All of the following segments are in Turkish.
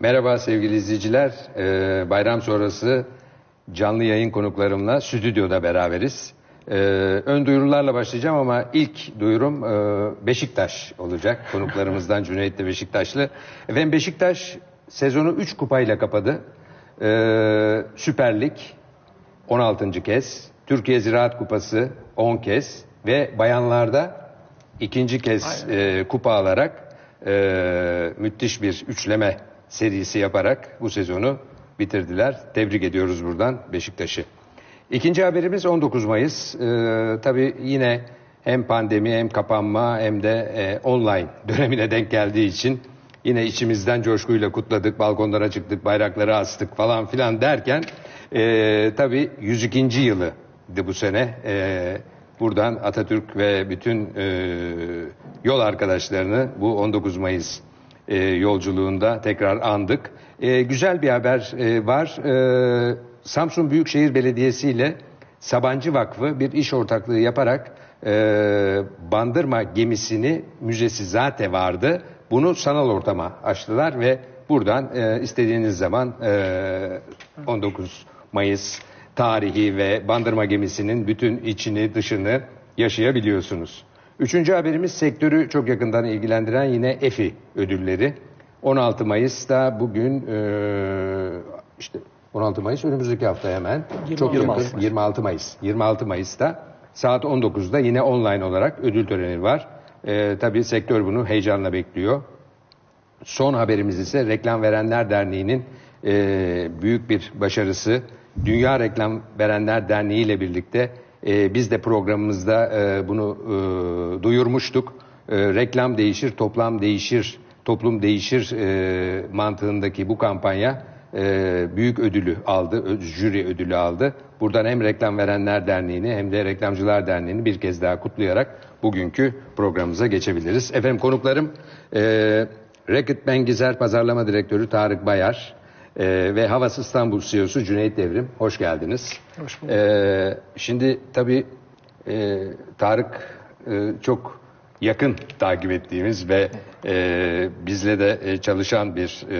Merhaba sevgili izleyiciler. Ee, bayram sonrası canlı yayın konuklarımla stüdyoda beraberiz. Ee, ön duyurularla başlayacağım ama ilk duyurum e, Beşiktaş olacak. Konuklarımızdan Cüneyt de Beşiktaşlı. Efendim Beşiktaş sezonu 3 kupayla kapadı. Ee, Süper Lig 16. kez, Türkiye Ziraat Kupası 10 kez ve bayanlarda ikinci kez e, kupa alarak e, müthiş bir üçleme serisi yaparak bu sezonu bitirdiler. Tebrik ediyoruz buradan Beşiktaş'ı. İkinci haberimiz 19 Mayıs. Ee, tabii yine hem pandemi hem kapanma hem de e, online dönemine denk geldiği için yine içimizden coşkuyla kutladık, balkonlara çıktık, bayrakları astık falan filan derken e, tabii 102. yılı bu sene. E, buradan Atatürk ve bütün e, yol arkadaşlarını bu 19 Mayıs e, yolculuğunda tekrar andık. E, güzel bir haber e, var. E, Samsun Büyükşehir Belediyesi ile Sabancı Vakfı bir iş ortaklığı yaparak e, Bandırma gemisini müzesi zaten vardı. Bunu sanal ortama açtılar ve buradan e, istediğiniz zaman e, 19 Mayıs tarihi ve Bandırma gemisinin bütün içini dışını yaşayabiliyorsunuz. Üçüncü haberimiz sektörü çok yakından ilgilendiren yine EFI ödülleri. 16 Mayıs'ta bugün e, işte 16 Mayıs önümüzdeki hafta hemen çok 26 yakın 26 Mayıs 26 Mayıs'ta saat 19'da yine online olarak ödül töreni var. E, tabii sektör bunu heyecanla bekliyor. Son haberimiz ise Reklam Verenler Derneği'nin e, büyük bir başarısı. Dünya Reklam Verenler Derneği ile birlikte e, biz de programımızda e, bunu e, duyurmuştuk. E, reklam değişir, toplam değişir, toplum değişir e, mantığındaki bu kampanya e, büyük ödülü aldı, ö- jüri ödülü aldı. Buradan hem Reklam Verenler Derneği'ni hem de Reklamcılar Derneği'ni bir kez daha kutlayarak bugünkü programımıza geçebiliriz. Efendim konuklarım e, Reckitt Bengizer Pazarlama Direktörü Tarık Bayar e, ve Havas İstanbul CEO'su Cüneyt Devrim. Hoş geldiniz. Hoş bulduk. E, şimdi tabii e, Tarık e, çok yakın takip ettiğimiz ve e, bizle de e, çalışan bir e,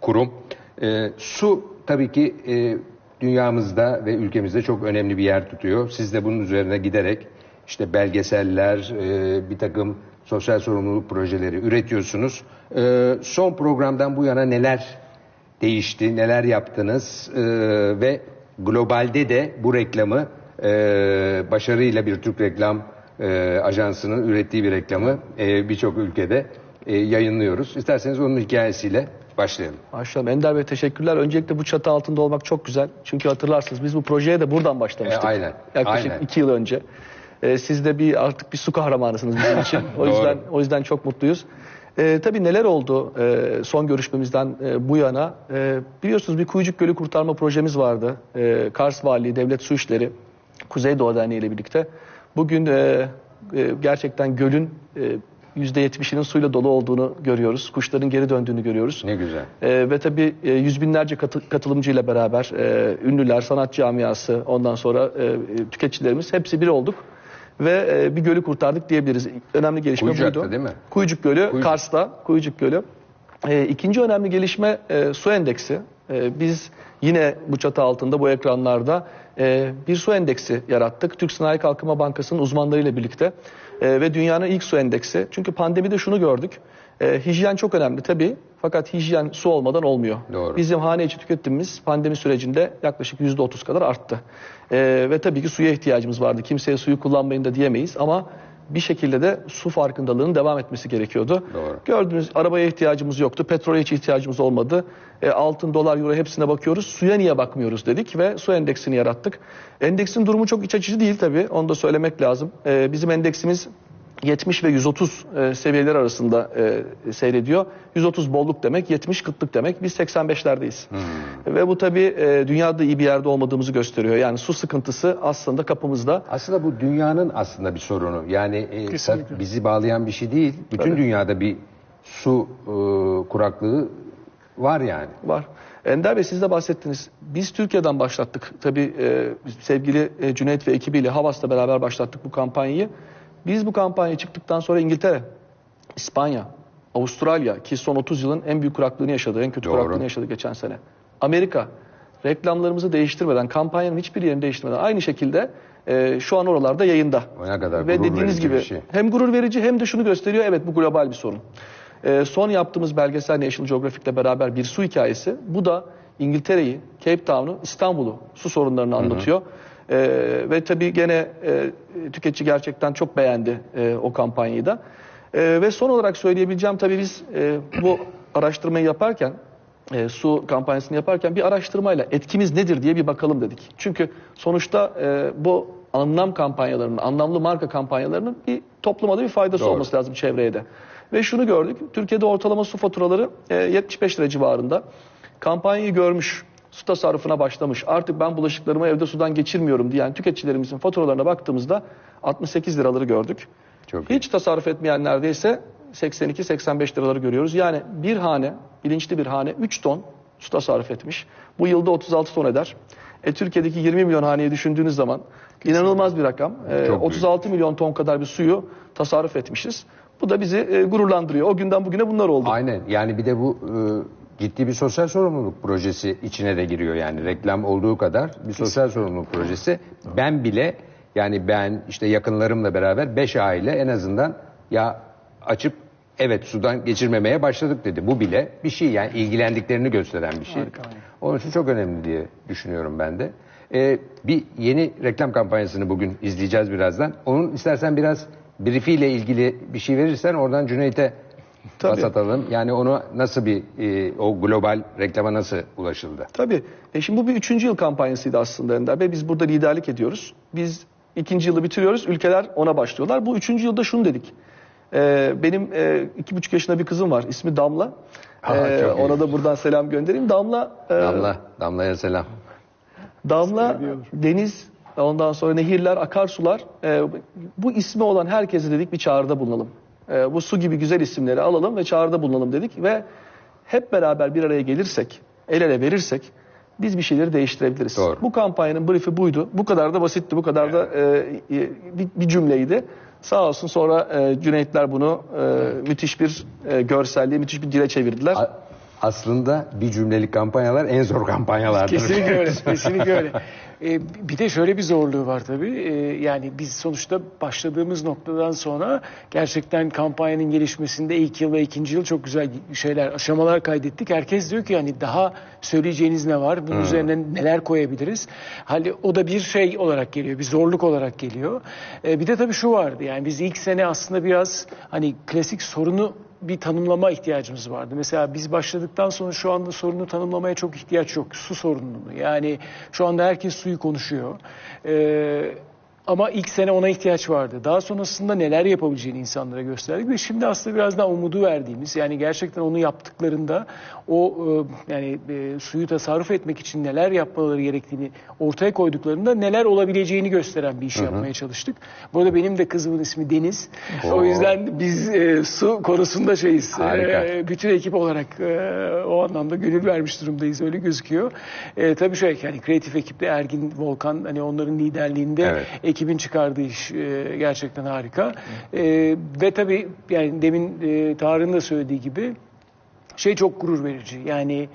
kurum. E, su tabii ki e, dünyamızda ve ülkemizde çok önemli bir yer tutuyor. Siz de bunun üzerine giderek işte belgeseller, e, bir takım sosyal sorumluluk projeleri üretiyorsunuz. E, son programdan bu yana neler değişti, neler yaptınız e, ve globalde de bu reklamı e, başarıyla bir Türk reklam e, ajansının ürettiği bir reklamı e, birçok ülkede e, yayınlıyoruz. İsterseniz onun hikayesiyle başlayalım. Başlayalım. Ender Bey teşekkürler. Öncelikle bu çatı altında olmak çok güzel. Çünkü hatırlarsınız biz bu projeye de buradan başlamıştık. E, aynen, Yaklaşık aynen. iki yıl önce. E, siz de bir artık bir su kahramanısınız bizim için. O yüzden o yüzden çok mutluyuz. E, tabii neler oldu e, son görüşmemizden e, bu yana? E, biliyorsunuz bir Kuyucuk Gölü kurtarma projemiz vardı. E, Kars Valiliği, Devlet Su İşleri, Kuzeydoğu Derneği ile birlikte. Bugün e, e, gerçekten gölün e, %70'inin suyla dolu olduğunu görüyoruz. Kuşların geri döndüğünü görüyoruz. Ne güzel. Ee, ve tabii e, yüz binlerce katı, katılımcıyla beraber e, ünlüler, sanat camiası, ondan sonra e, e, tüketicilerimiz hepsi bir olduk. Ve e, bir gölü kurtardık diyebiliriz. Önemli gelişme Kuyucak'ta buydu. değil mi? Kuyucuk Gölü, Kuyucuk. Kars'ta, Kuyucuk Gölü. E, ikinci önemli gelişme e, su endeksi. E, biz yine bu çatı altında, bu ekranlarda e, bir su endeksi yarattık. Türk Sanayi Kalkınma Bankası'nın uzmanlarıyla birlikte E, ve dünyanın ilk su endeksi. Çünkü pandemide şunu gördük. E, hijyen çok önemli tabii. Fakat hijyen su olmadan olmuyor. Doğru. Bizim hane içi tüketimimiz pandemi sürecinde yaklaşık %30 kadar arttı. E, ve tabii ki suya ihtiyacımız vardı. Kimseye suyu kullanmayın da diyemeyiz ama bir şekilde de su farkındalığının devam etmesi gerekiyordu. Doğru. Gördüğünüz arabaya ihtiyacımız yoktu. Petrole hiç ihtiyacımız olmadı. E, altın, dolar, euro hepsine bakıyoruz. Suya niye bakmıyoruz dedik ve su endeksini yarattık. Endeksin durumu çok iç açıcı değil tabii. Onu da söylemek lazım. E, bizim endeksimiz 70 ve 130 e, seviyeler arasında e, seyrediyor. 130 bolluk demek, 70 kıtlık demek. Biz 85'lerdeyiz. Ve bu tabii e, dünyada iyi bir yerde olmadığımızı gösteriyor. Yani su sıkıntısı aslında kapımızda. Aslında bu dünyanın aslında bir sorunu. Yani e, tabii bizi bağlayan bir şey değil. Bütün dünyada bir su e, kuraklığı var yani. Var. Ender Bey siz de bahsettiniz. Biz Türkiye'den başlattık. Tabii e, sevgili e, Cüneyt ve ekibiyle Havas'la beraber başlattık bu kampanyayı. Biz bu kampanya çıktıktan sonra İngiltere, İspanya, Avustralya ki son 30 yılın en büyük kuraklığını yaşadı, en kötü Doğru. kuraklığını yaşadı geçen sene. Amerika reklamlarımızı değiştirmeden, kampanyanın hiçbir yerini değiştirmeden aynı şekilde e, şu an oralarda yayında. O ne kadar Ve dediğiniz gibi şey. hem gurur verici hem de şunu gösteriyor. Evet bu global bir sorun. E, son yaptığımız belgesel National Geographic'le beraber bir su hikayesi. Bu da İngiltere'yi, Cape Town'u, İstanbul'u su sorunlarını anlatıyor. E, ve tabii gene e, tüketici gerçekten çok beğendi e, o kampanyayı da. E, ve son olarak söyleyebileceğim tabii biz e, bu araştırmayı yaparken e, su kampanyasını yaparken bir araştırmayla etkimiz nedir diye bir bakalım dedik. Çünkü sonuçta e, bu anlam kampanyalarının, anlamlı marka kampanyalarının bir topluma da bir faydası Doğru. olması lazım çevreye de. Ve şunu gördük. Türkiye'de ortalama su faturaları e, 75 lira civarında. Kampanyayı görmüş, su tasarrufuna başlamış. Artık ben bulaşıklarımı evde sudan geçirmiyorum diyen tüketicilerimizin faturalarına baktığımızda 68 liraları gördük. Çok iyi. Hiç tasarruf etmeyenlerde ise 82-85 liraları görüyoruz. Yani bir hane, bilinçli bir hane 3 ton su tasarruf etmiş. Bu yılda 36 ton eder. E, Türkiye'deki 20 milyon haneyi düşündüğünüz zaman inanılmaz bir rakam. E, Çok büyük. 36 milyon ton kadar bir suyu tasarruf etmişiz. Bu da bizi e, gururlandırıyor. O günden bugüne bunlar oldu. Aynen. Yani bir de bu e, ciddi bir sosyal sorumluluk projesi içine de giriyor yani. Reklam olduğu kadar bir sosyal sorumluluk projesi. Ben bile yani ben işte yakınlarımla beraber beş aile en azından ya açıp evet sudan geçirmemeye başladık dedi. Bu bile bir şey yani ilgilendiklerini gösteren bir şey. Onun için çok önemli diye düşünüyorum ben de. E, bir yeni reklam kampanyasını bugün izleyeceğiz birazdan. Onun istersen biraz briefiyle ilgili bir şey verirsen oradan Cüneyt'e Tabii. pas atalım. Yani onu nasıl bir e, o global reklama nasıl ulaşıldı? Tabii. E şimdi bu bir üçüncü yıl kampanyasıydı aslında Ender Bey. Biz burada liderlik ediyoruz. Biz ikinci yılı bitiriyoruz. Ülkeler ona başlıyorlar. Bu üçüncü yılda şunu dedik. E, benim e, iki buçuk yaşında bir kızım var. İsmi Damla. Aa, E, çok iyi. ona da buradan selam göndereyim. Damla, e, Damla, Damla'ya selam. Damla, deniz, ondan sonra nehirler, akarsular. e, bu ismi olan herkese dedik bir çağrıda bulunalım. E, bu su gibi güzel isimleri alalım ve çağrıda bulunalım dedik. Ve hep beraber bir araya gelirsek, el ele verirsek biz bir şeyleri değiştirebiliriz. Doğru. Bu kampanyanın briefi buydu. Bu kadar da basitti, bu kadar da e, e, bir, bir cümleydi. Sağ olsun sonra e, Cüneytler bunu e, müthiş bir e, görselliğe, müthiş bir dile çevirdiler. A- aslında bir cümlelik kampanyalar en zor kampanyalardır. Kesinlikle öyle. Kesinlikle öyle. Ee, bir de şöyle bir zorluğu var tabii. Ee, yani biz sonuçta başladığımız noktadan sonra gerçekten kampanyanın gelişmesinde ilk yıl ve ikinci yıl çok güzel şeyler, aşamalar kaydettik. Herkes diyor ki yani daha söyleyeceğiniz ne var? Bunun üzerine neler koyabiliriz? Hali o da bir şey olarak geliyor, bir zorluk olarak geliyor. Ee, bir de tabii şu vardı yani biz ilk sene aslında biraz hani klasik sorunu bir tanımlama ihtiyacımız vardı. Mesela biz başladıktan sonra şu anda sorunu tanımlamaya çok ihtiyaç yok. Su sorununu. Yani şu anda herkes suyu konuşuyor. Ee, ama ilk sene ona ihtiyaç vardı. Daha sonrasında neler yapabileceğini insanlara gösterdik ve şimdi aslında biraz daha umudu verdiğimiz yani gerçekten onu yaptıklarında o e, yani e, suyu tasarruf etmek için neler yapmaları gerektiğini ortaya koyduklarında neler olabileceğini gösteren bir iş yapmaya çalıştık. Bu arada benim de kızımın ismi Deniz. Oo. O yüzden biz e, su konusunda şeyiz. Harika. E, bütün ekip olarak e, o anlamda gönül vermiş durumdayız öyle gözüküyor. E, tabii şey yani kreatif ekipte Ergin Volkan hani onların liderliğinde Evet. Ekibin çıkardığı iş e, gerçekten harika. E, ve tabii yani demin e, Tarık'ın da söylediği gibi şey çok gurur verici. Yani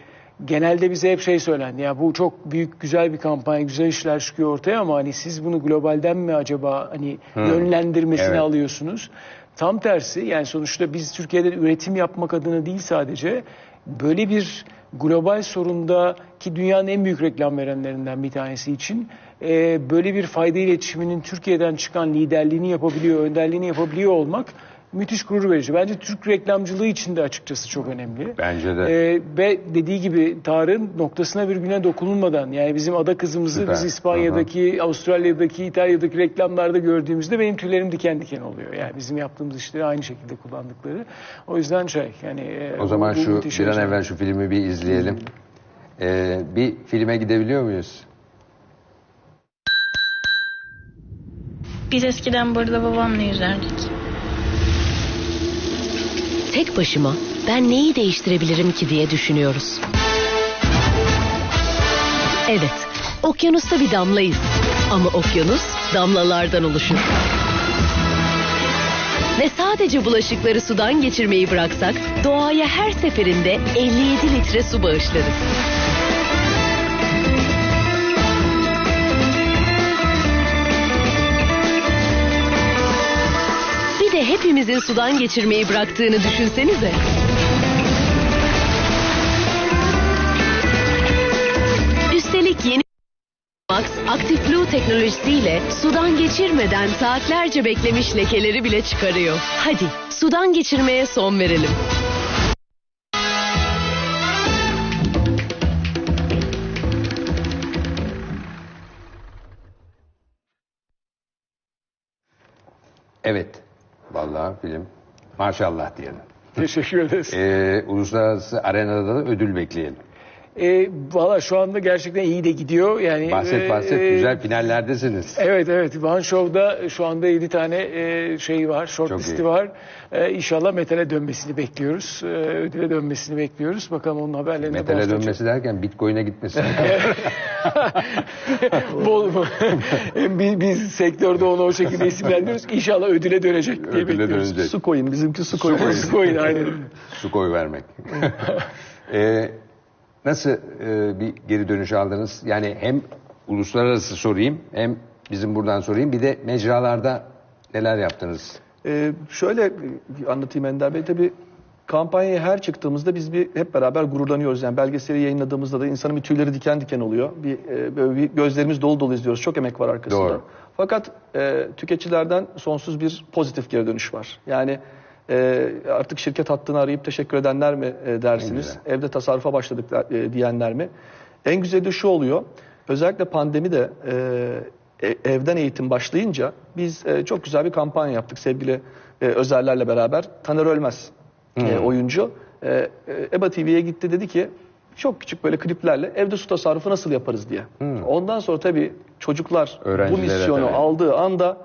genelde bize hep şey söylendi. Ya bu çok büyük güzel bir kampanya, güzel işler çıkıyor ortaya ama hani siz bunu globalden mi acaba hani yönlendirmesini Evet. alıyorsunuz? Tam tersi yani sonuçta biz Türkiye'de üretim yapmak adına değil sadece böyle bir global sorunda ki dünyanın en büyük reklam verenlerinden bir tanesi için e, böyle bir fayda iletişiminin Türkiye'den çıkan liderliğini yapabiliyor, önderliğini yapabiliyor olmak müthiş gurur verici. Bence Türk reklamcılığı için de açıkçası çok önemli. Bence de. Ee, ve dediği gibi Tarık'ın noktasına virgüne dokunulmadan yani bizim ada kızımızı Süper. biz İspanya'daki, Avustralya'daki, İtalya'daki reklamlarda gördüğümüzde benim tüylerim diken diken oluyor. Yani bizim yaptığımız işleri aynı şekilde kullandıkları. O yüzden şey yani e, O zaman bu şu bir an heyecan. evvel şu filmi bir izleyelim. Ee, bir filme gidebiliyor muyuz? Biz eskiden burada babamla yüzerdik. Tek başıma ben neyi değiştirebilirim ki diye düşünüyoruz. Evet, okyanusta bir damlayız. Ama okyanus damlalardan oluşur. ve sadece bulaşıkları sudan geçirmeyi bıraksak doğaya her seferinde 57 litre su bağışlarız. De hepimizin sudan geçirmeyi bıraktığını düşünsenize. Üstelik yeni Max Active Blue teknolojisiyle sudan geçirmeden saatlerce beklemiş lekeleri bile çıkarıyor. Hadi sudan geçirmeye son verelim. Evet. Vallahi film. Maşallah diyelim. Teşekkür ederiz. Ee, uluslararası arenada da ödül bekleyelim. E, Valla şu anda gerçekten iyi de gidiyor. Yani Bahset e, bahset e, güzel finallerdesiniz. Evet evet One Show'da şu anda 7 tane e, şey var, short listi var. E, inşallah metale dönmesini bekliyoruz. E, ödüle dönmesini bekliyoruz. Bakalım onun haberlerini Metale dönmesi derken Bitcoin'e gitmesi. Bol mu? biz, biz sektörde onu o şekilde isimlendiriyoruz. İnşallah ödüle dönecek diye Ödüle bekliyoruz. dönecek. Su koyun bizimki su koyun. Su koyun aynen. Su koy vermek. Ee, nasıl e, bir geri dönüş aldınız? Yani hem uluslararası sorayım hem bizim buradan sorayım. Bir de mecralarda neler yaptınız? Ee, şöyle e, anlatayım Ender Bey. Tabii kampanyaya her çıktığımızda biz bir hep beraber gururlanıyoruz. Yani belgeseli yayınladığımızda da insanın bir tüyleri diken diken oluyor. Bir, e, böyle bir gözlerimiz dolu dolu izliyoruz. Çok emek var arkasında. Doğru. Fakat e, tüketicilerden sonsuz bir pozitif geri dönüş var. Yani e, artık şirket hattını arayıp teşekkür edenler mi e, dersiniz? Evde tasarrufa başladık e, diyenler mi? En güzeli de şu oluyor. Özellikle pandemi de e, evden eğitim başlayınca biz e, çok güzel bir kampanya yaptık sevgili e, Özerlerle beraber. Taner Ölmez e, oyuncu e, EBA TV'ye gitti dedi ki çok küçük böyle kliplerle evde su tasarrufu nasıl yaparız diye. Ondan sonra tabii çocuklar bu misyonu tabii. aldığı anda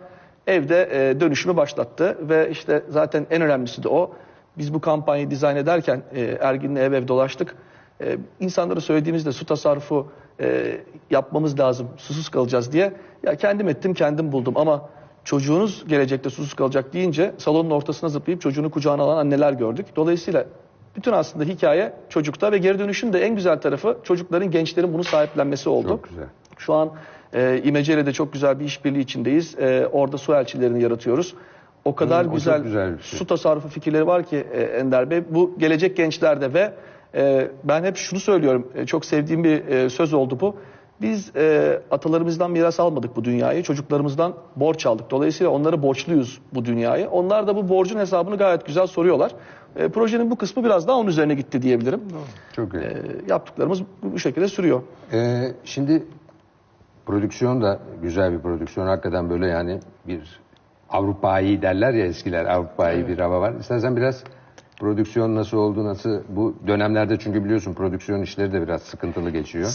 evde e, dönüşümü başlattı ve işte zaten en önemlisi de o. Biz bu kampanyayı dizayn ederken e, Ergin'le ev ev dolaştık. E, insanlara söylediğimizde su tasarrufu e, yapmamız lazım, susuz kalacağız diye. Ya kendim ettim, kendim buldum ama çocuğunuz gelecekte susuz kalacak deyince salonun ortasına zıplayıp çocuğunu kucağına alan anneler gördük. Dolayısıyla bütün aslında hikaye çocukta ve geri dönüşün de en güzel tarafı çocukların, gençlerin bunu sahiplenmesi oldu. Çok güzel. Şu an e, İmece ile de çok güzel bir işbirliği içindeyiz. E, orada su elçilerini yaratıyoruz. O kadar Hmm, o çok güzel, güzel şey. su tasarrufu fikirleri var ki e, Ender Bey. Bu gelecek gençlerde ve e, ben hep şunu söylüyorum. e, çok sevdiğim bir e, söz oldu bu. Biz e, atalarımızdan miras almadık bu dünyayı. Çocuklarımızdan borç aldık. Dolayısıyla onlara borçluyuz bu dünyayı. Onlar da bu borcun hesabını gayet güzel soruyorlar. E, projenin bu kısmı biraz daha onun üzerine gitti diyebilirim. Çok iyi. E, yaptıklarımız bu bu şekilde sürüyor. Ee, şimdi prodüksiyon da güzel bir prodüksiyon. Hakikaten böyle yani bir Avrupa'yı derler ya eskiler. Avrupa'yı bir hava var. İstersen biraz prodüksiyon nasıl oldu, nasıl bu dönemlerde çünkü biliyorsun prodüksiyon işleri de biraz sıkıntılı geçiyor.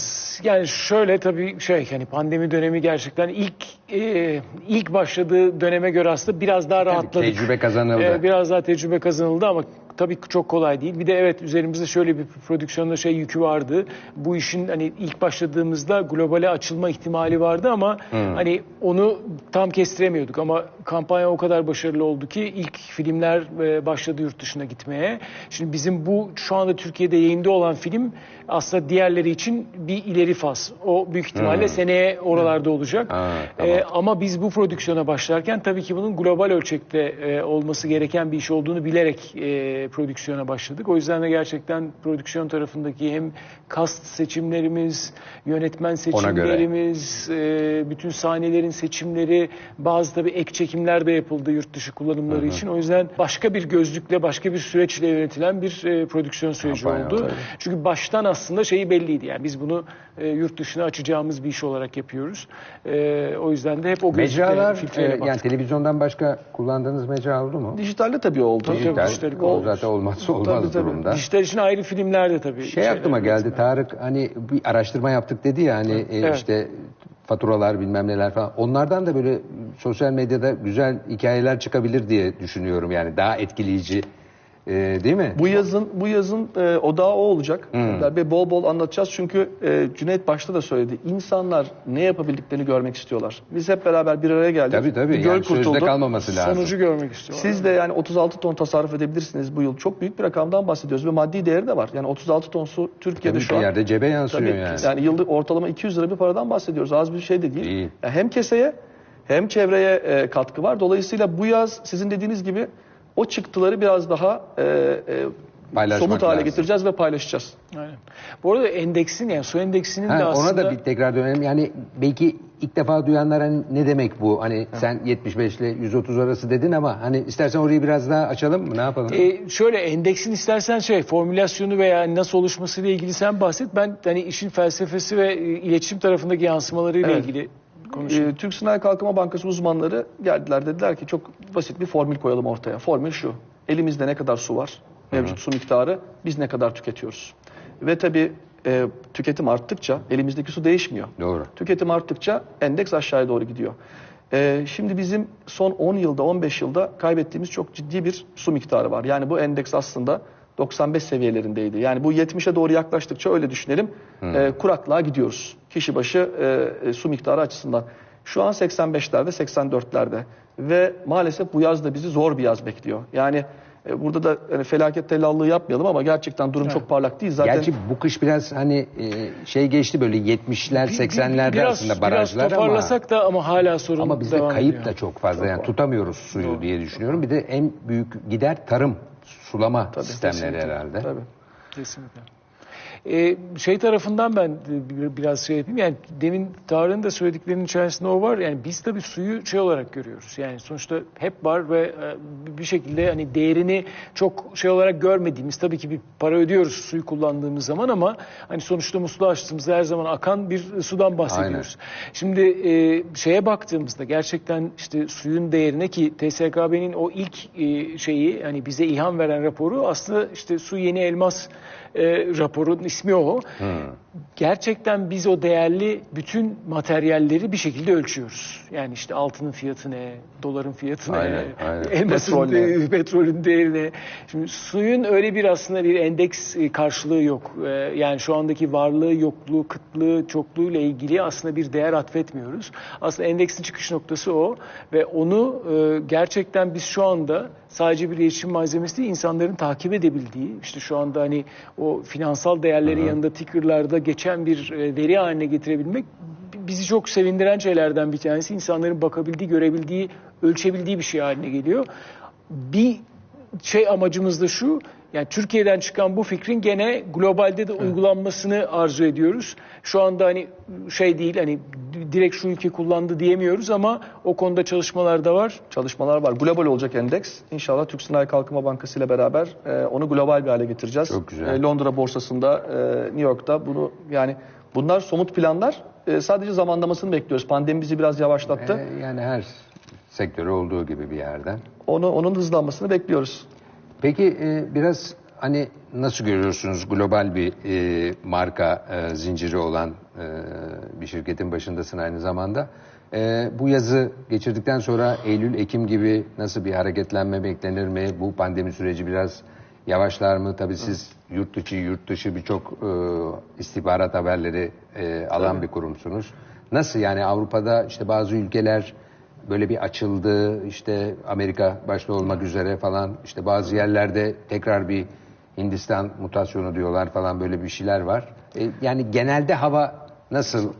Yani şöyle tabii şey hani pandemi dönemi gerçekten ilk e, ilk başladığı döneme göre aslında biraz daha rahatladık. tecrübe kazanıldı. E, biraz daha tecrübe kazanıldı ama tabii çok kolay değil. Bir de evet üzerimizde şöyle bir prodüksiyonda şey yükü vardı. Bu işin hani ilk başladığımızda globale açılma ihtimali vardı ama hani onu tam kestiremiyorduk ama kampanya o kadar başarılı oldu ki ilk filmler e, başladı yurt dışına gitmeye. Şimdi bizim bu şu anda Türkiye'de yayında olan film aslında diğerleri için bir ileri faz. O büyük ihtimalle seneye oralarda olacak. Ha, tamam. E, ama biz bu prodüksiyona başlarken tabii ki bunun global ölçekte e, olması gereken bir iş olduğunu bilerek e, prodüksiyona başladık. O yüzden de gerçekten prodüksiyon tarafındaki hem kast seçimlerimiz, yönetmen seçimlerimiz, e, bütün sahnelerin seçimleri, bazı tabii ek çekimler de yapıldı yurt dışı kullanımları için. O yüzden başka bir gözlükle, başka bir süreçle yönetilen bir e, prodüksiyon süreci Kampanya, oldu. tabii. Çünkü baştan aslında şeyi belliydi. Yani biz bunu e, yurt dışına açacağımız bir iş olarak yapıyoruz. E, o yüzden de hep o Mecralar, e, yani baktık. televizyondan başka kullandığınız mecra oldu mu? Dijitalde tabii oldu. Dijital, dijital o olmuş. zaten olmazsa olmaz Tabii, tabii. durumda. Dijital için ayrı filmler de tabii. Şey aklıma geldi üretmen. Tarık hani bir araştırma yaptık dedi ya hani e, Evet. işte faturalar bilmem neler falan. Onlardan da böyle sosyal medyada güzel hikayeler çıkabilir diye düşünüyorum yani daha etkileyici E, değil mi? Bu yazın bu yazın e, odağı o olacak. Ve bol bol anlatacağız çünkü e, Cüneyt başta da söyledi. İnsanlar ne yapabildiklerini görmek istiyorlar. Biz hep beraber bir araya geldik. Tabii tabii. Bir göl Yani sözde kurtuldu. kalmaması lazım. Sonucu görmek istiyorlar. Siz de yani 36 ton tasarruf edebilirsiniz bu yıl. Çok büyük bir rakamdan bahsediyoruz ve maddi değeri de var. Yani 36 ton su Türkiye'de Tabii şu bir an yerde cebe yansıyor Tabii, yani. yani yıllık ortalama 200 lira bir paradan bahsediyoruz. Az bir şey de değil. Değil. Yani hem keseye hem çevreye e, katkı var. Dolayısıyla bu yaz sizin dediğiniz gibi o çıktıları biraz daha e, e, Paylaşmak somut hale lazım. getireceğiz ve paylaşacağız. Aynen. Bu arada endeksin yani su endeksinin Ha, de aslında... Ona da bir tekrar dönelim. Yani belki ilk defa duyanlar hani ne demek bu? Hani sen 75 ile 130 arası dedin ama hani istersen orayı biraz daha açalım mı? Ne yapalım? E, şöyle endeksin istersen şey formülasyonu veya nasıl oluşmasıyla ilgili sen bahset. Ben hani işin felsefesi ve e, iletişim tarafındaki yansımalarıyla Evet. ilgili Ee, Türk Sanayi Kalkınma Bankası uzmanları geldiler dediler ki çok basit bir formül koyalım ortaya. Formül şu. Elimizde ne kadar su var? Mevcut su miktarı biz ne kadar tüketiyoruz? Ve tabii e, tüketim arttıkça elimizdeki su değişmiyor. Doğru. Tüketim arttıkça endeks aşağıya doğru gidiyor. Ee, şimdi bizim son 10 yılda 15 yılda kaybettiğimiz çok ciddi bir su miktarı var. Yani bu endeks aslında 95 seviyelerindeydi. Yani bu 70'e doğru yaklaştıkça öyle düşünelim. e, kuraklığa gidiyoruz. Kişi başı e, e, su miktarı açısından. Şu an 85'lerde 84'lerde ve maalesef bu yaz da bizi zor bir yaz bekliyor. Yani e, burada da yani felaket tellallığı yapmayalım ama gerçekten durum çok parlak değil. Zaten Gerçi bu kış biraz hani e, şey geçti böyle 70'ler 80'lerde biraz, aslında biraz barajlar ama toparlasak da ama hala sorun ama bizde devam kayıp ediyor. da çok fazla yani tutamıyoruz suyu diye düşünüyorum. Bir de en büyük gider tarım sulama sistemleri kesinlikle. herhalde. Tabii. Kesinlikle. Ee, şey tarafından ben biraz şey yapayım. Yani demin Tarık'ın da söylediklerinin içerisinde o var. Yani biz tabii suyu şey olarak görüyoruz. Yani sonuçta hep var ve e, bir şekilde hani değerini çok şey olarak görmediğimiz tabii ki bir para ödüyoruz suyu kullandığımız zaman ama hani sonuçta musluğu açtığımızda her zaman akan bir sudan bahsediyoruz. Şimdi e, şeye baktığımızda gerçekten işte suyun değerine ki TSKB'nin o ilk e, şeyi hani bize ilham veren raporu aslında işte su yeni elmas e, raporun ismi o. Gerçekten biz o değerli bütün materyalleri bir şekilde ölçüyoruz. Yani işte altının fiyatı ne, doların fiyatı ne, Aynen, aynen. elmasın Petrol ne? de- petrolün değeri ne. Şimdi suyun öyle bir aslında bir endeks e, karşılığı yok. E, Yani şu andaki varlığı, yokluğu, kıtlığı, çokluğu ile ilgili aslında bir değer atfetmiyoruz. Aslında endeksin çıkış noktası o ve onu e, gerçekten biz şu anda sadece bir iletişim malzemesi değil, insanların takip edebildiği, işte şu anda hani o finansal değerlerin yanında tickerlarda geçen bir e, veri haline getirebilmek bizi çok sevindiren şeylerden bir tanesi. İnsanların bakabildiği, görebildiği, ölçebildiği bir şey haline geliyor. Bir şey amacımız da şu, yani Türkiye'den çıkan bu fikrin gene globalde de uygulanmasını arzu ediyoruz. Şu anda hani şey değil, hani direkt şu ülke kullandı diyemiyoruz ama o konuda çalışmalar da var. çalışmalar var. Global olacak endeks. İnşallah Türk Sanayi Kalkınma Bankası ile beraber e, onu global bir hale getireceğiz. Çok güzel. E, Londra borsasında, e, New York'ta bunu yani bunlar somut planlar. E, sadece zamanlamasını bekliyoruz. Pandemi bizi biraz yavaşlattı. E, yani her sektörü olduğu gibi bir yerden. Onu onun hızlanmasını bekliyoruz. Peki e, biraz hani nasıl görüyorsunuz global bir e, marka e, zinciri olan e, bir şirketin başındasın aynı zamanda. E, bu yazı geçirdikten sonra Eylül, Ekim gibi nasıl bir hareketlenme beklenir mi? Bu pandemi süreci biraz yavaşlar mı? Tabii siz yurt içi, yurt dışı birçok e, istihbarat haberleri e, alan bir kurumsunuz. Nasıl yani Avrupa'da işte bazı ülkeler böyle bir açıldı işte Amerika başta olmak üzere falan işte bazı yerlerde tekrar bir Hindistan mutasyonu diyorlar falan böyle bir şeyler var. E, yani genelde hava nasıl?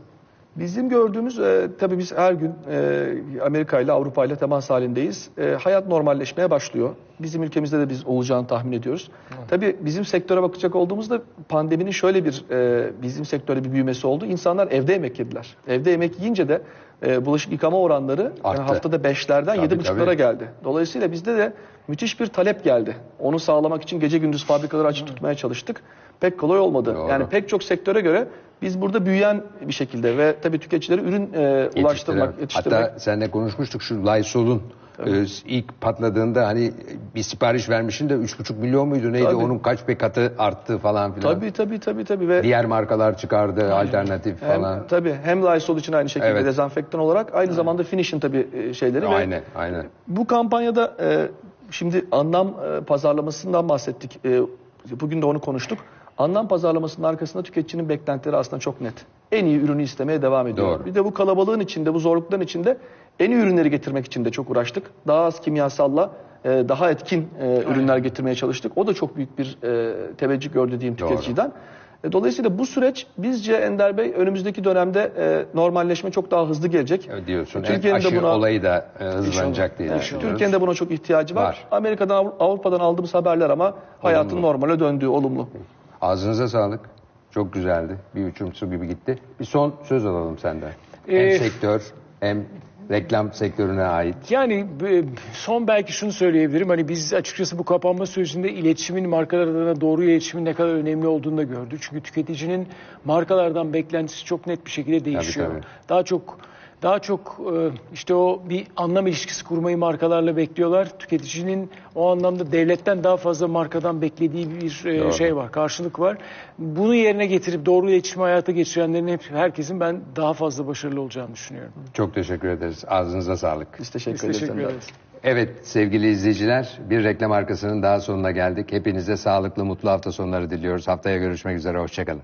Bizim gördüğümüz e, tabii biz her gün e, Amerika ile Avrupa ile temas halindeyiz. E, hayat normalleşmeye başlıyor. Bizim ülkemizde de biz olacağını tahmin ediyoruz. Tabii bizim sektöre bakacak olduğumuzda pandeminin şöyle bir e, bizim sektörde bir büyümesi oldu. İnsanlar evde yemek yediler. Evde yemek yiyince de e, bulaşık yıkama oranları yani Arttı. haftada 5'lerden Tabii, 7,5'lara tabii. geldi. Dolayısıyla bizde de müthiş bir talep geldi. Onu sağlamak için gece gündüz fabrikaları açık tutmaya çalıştık. Pek kolay olmadı. Doğru. Yani pek çok sektöre göre biz burada büyüyen bir şekilde ve tabii tüketicilere ürün e, ulaştırmak, yetiştirmek. Hatta seninle konuşmuştuk şu Lysol'un e, ilk patladığında hani bir sipariş vermişsin de 3,5 milyon muydu neydi Tabii. onun kaç be katı arttı falan filan. Tabii tabii tabii tabii ve Diğer markalar çıkardı alternatif hem, falan. tabii hem Lysol için aynı şekilde Evet. dezenfektan olarak aynı zamanda finish'in tabii e, şeyleri ve Aynen aynen. bu kampanyada e, Şimdi anlam e, pazarlamasından bahsettik. E, bugün de onu konuştuk. Anlam pazarlamasının arkasında tüketicinin beklentileri aslında çok net. En iyi ürünü istemeye devam ediyor. Doğru. Bir de bu kalabalığın içinde, bu zorlukların içinde en iyi ürünleri getirmek için de çok uğraştık. Daha az kimyasalla e, daha etkin e, ürünler getirmeye çalıştık. O da çok büyük bir e, teveccüh gördü diyeyim Doğru. tüketiciden. E, Dolayısıyla bu süreç bizce Ender Bey önümüzdeki dönemde e, normalleşme çok daha hızlı gelecek. Evet, diyorsun. Türkiye'nin Evet, de aşı buna- olayı da e, hızlanacak diye Evet, düşünüyoruz. Türkiye'nin de buna çok ihtiyacı var. Var. Amerika'dan, Avru- Avrupa'dan aldığımız haberler ama hayatın Olumlu. normale döndüğü olumlu. Ağzınıza sağlık. Çok güzeldi. Bir uçum su gibi gitti. Bir son söz alalım senden. Hem Ee, sektör hem reklam sektörüne ait. Yani e, son belki şunu söyleyebilirim. Hani biz açıkçası bu kapanma sürecinde iletişimin markalar adına doğru iletişimin ne kadar önemli olduğunu da gördük. Çünkü tüketicinin markalardan beklentisi çok net bir şekilde değişiyor. tabii. Daha çok daha çok e, işte o bir anlam ilişkisi kurmayı markalarla bekliyorlar. Tüketicinin o anlamda devletten daha fazla markadan beklediği bir e, Doğru. şey var, karşılık var. Bunu yerine getirip doğru iletişimi hayata geçirenlerin hep herkesin ben daha fazla başarılı olacağını düşünüyorum. Çok teşekkür ederiz. Ağzınıza sağlık. Biz teşekkür Biz ederiz. teşekkür ederiz. Evet sevgili izleyiciler bir reklam arkasının daha sonuna geldik. Hepinize sağlıklı mutlu hafta sonları diliyoruz. Haftaya görüşmek üzere. Hoşçakalın.